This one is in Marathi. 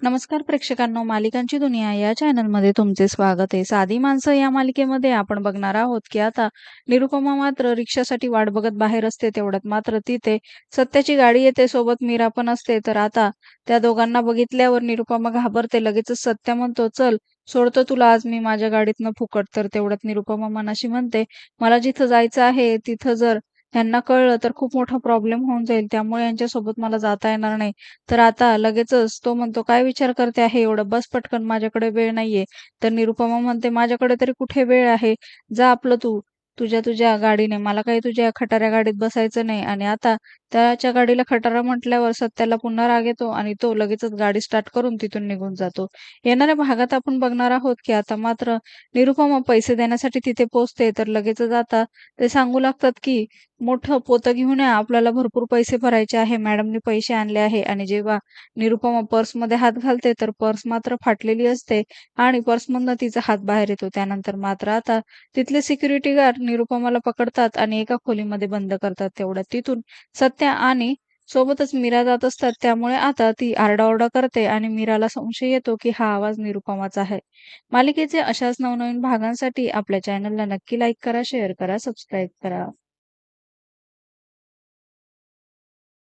नमस्कार प्रेक्षकांनो मालिकांची दुनिया या चॅनलमध्ये तुमचे स्वागत आहे. साधी माणसं या मालिकेमध्ये आपण बघणार आहोत की आता निरुपमा मात्र रिक्षासाठी वाट बघत बाहेर असते तेवढ्यात मात्र तिथे सत्याची गाडी येते सोबत मीरा पण असते. तर आता त्या दोघांना बघितल्यावर निरुपमा घाबरते लगेचच सत्या म्हणतो चल सोडतो तुला आज मी माझ्या गाडीतनं फुकट. तर तेवढ्यात निरुपमा मनाशी म्हणते मला जिथं जायचं आहे तिथं जर ह्यांना कळलं तर खूप मोठा प्रॉब्लेम होऊन जाईल. त्यामुळे यांच्यासोबत मला जाता येणार नाही. तर आता लगेचच तो म्हणतो काय विचार करते आहे एवढं? बस पटकन माझ्याकडे वेळ नाहीये. तर निरुपमा म्हणते माझ्याकडे तरी कुठे वेळ आहे? जा आपलं तू. तुझ्या तुझ्या गाडीने. मला काही तुझ्या खटाऱ्या गाडीत बसायचं नाही. आणि आता त्याच्या गाडीला खटारा म्हटल्यावर सत्याला पुन्हा राग येतो आणि तो लगेचच गाडी स्टार्ट करून तिथून निघून जातो. येणाऱ्या भागात आपण बघणार आहोत की आता मात्र निरुपमा पैसे देण्यासाठी तिथे पोहोचते तर लगेचच आता ते सांगू लागतात की मोठं पोतं घेऊन या आपल्याला भरपूर पैसे भरायचे आहे मॅडमने पैसे आणले आहे आणि जेव्हा निरुपमा पर्समध्ये हात घालते तर पर्स मात्र फाटलेली असते आणि पर्समधनं तिचा हात बाहेर येतो. त्यानंतर मात्र आता तिथले सिक्युरिटी गार्ड निरुपमाला पकडतात आणि एका खोलीमध्ये बंद करतात. तेवढ्यात तिथून सत्य आणि सोबतच मीरा जात असतात. त्यामुळे आता ती आरडाओरडा करते आणि मीराला संशय येतो की हा आवाज निरुपमाचा आहे. मालिकेचे अशाच नवनवीन भागांसाठी आपल्या चॅनलला नक्की लाईक करा शेअर करा सबस्क्राईब करा.